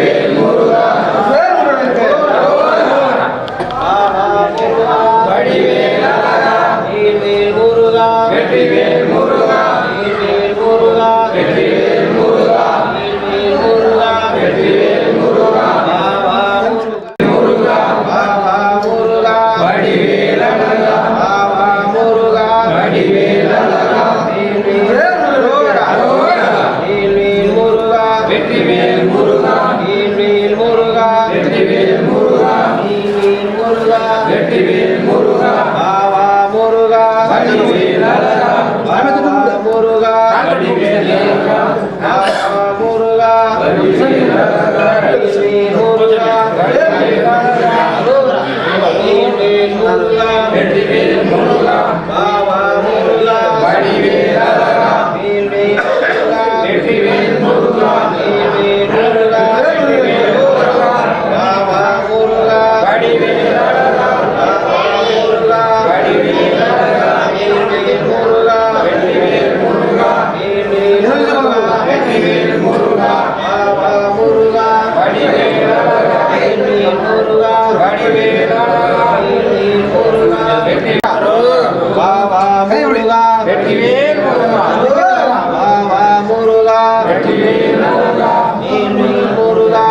Amen. మూడుగా வெற்றிவேல் முருகா. வா வா முருகா. வெற்றிவேல் முருகா.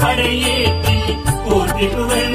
படையேற்றி போற்றி புகழ்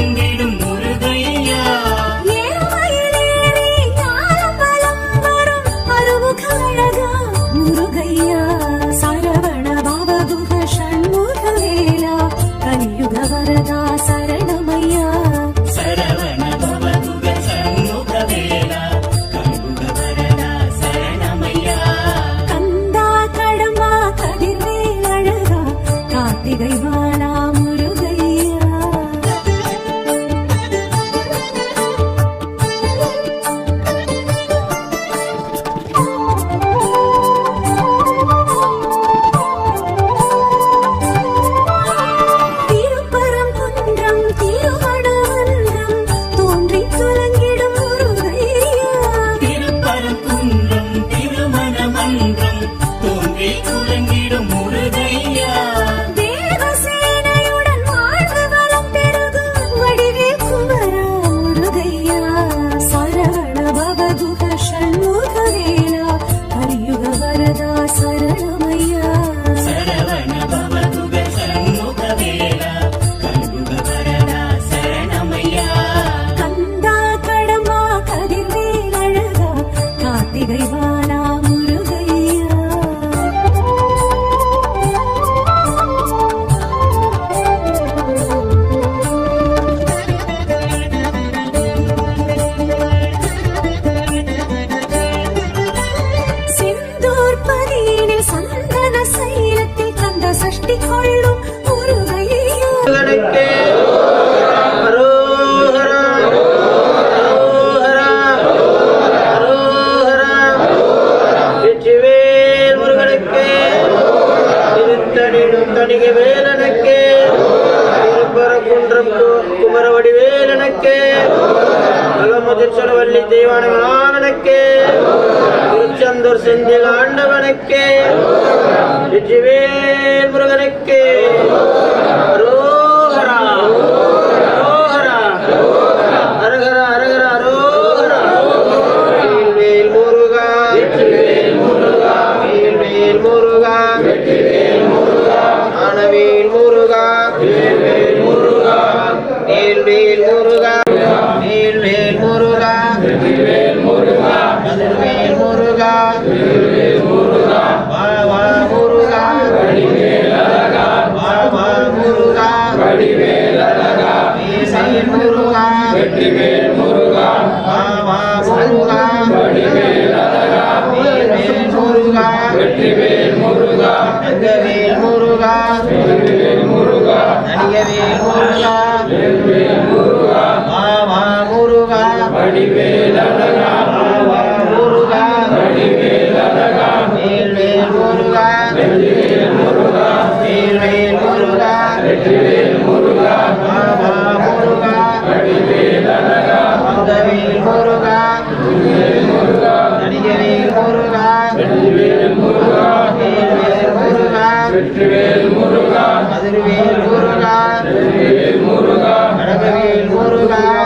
சந்தன சைலத்தில் தந்த சஷ்டி கொள்ளும் முருகையே தணிகை வேலனுக்கே குமரவடி வேலனுக்கே சர்வமுதிர்வல்லி தெய்வானவனானனுக்கே திருச்செந்தூர் செந்தில் ஆண்டவனுக்கே வெற்றிவேல் முருகனுக்கே. வெற்றிவேல் முருகா. அதிர்வேல் முருகா. வெற்றிவேல் முருகா. அழகவேல் முருகா.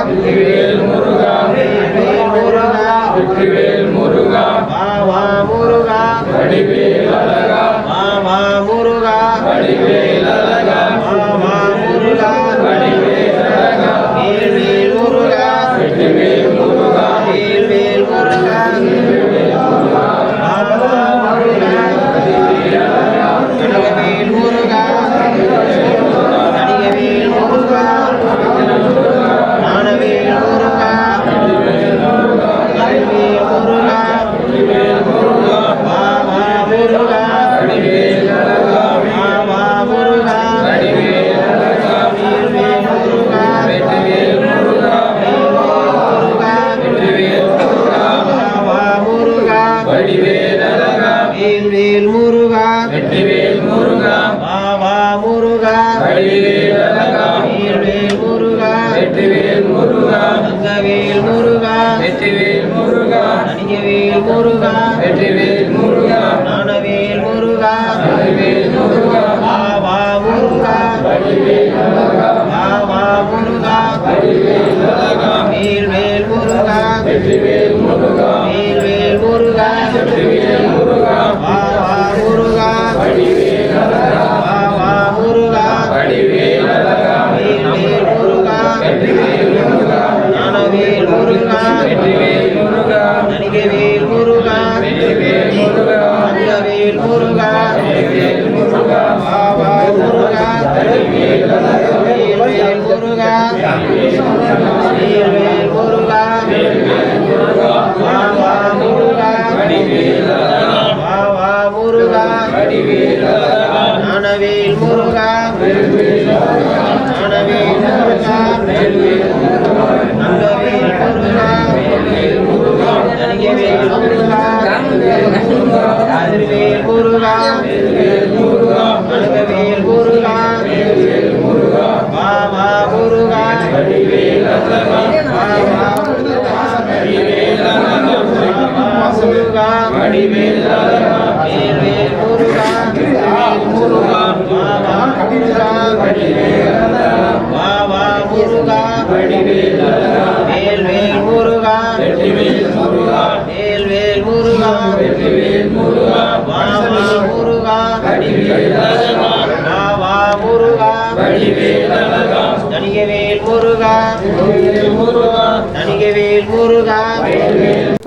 முருகா வடிவேல் முருகா முருகா. முருகா வடிவேல் வா வா முருகா வடிவேல் வேல்வேல் முருகா வெற்றிவேல் முருகா. வேல்வேல் முருகா வெற்றிவேல் முருகா. வா வா முருகா வடிவேல் வா வா முருகா வடிவேல் தணிகவேல் முருகா முருகா. தணிகவேல் முருகா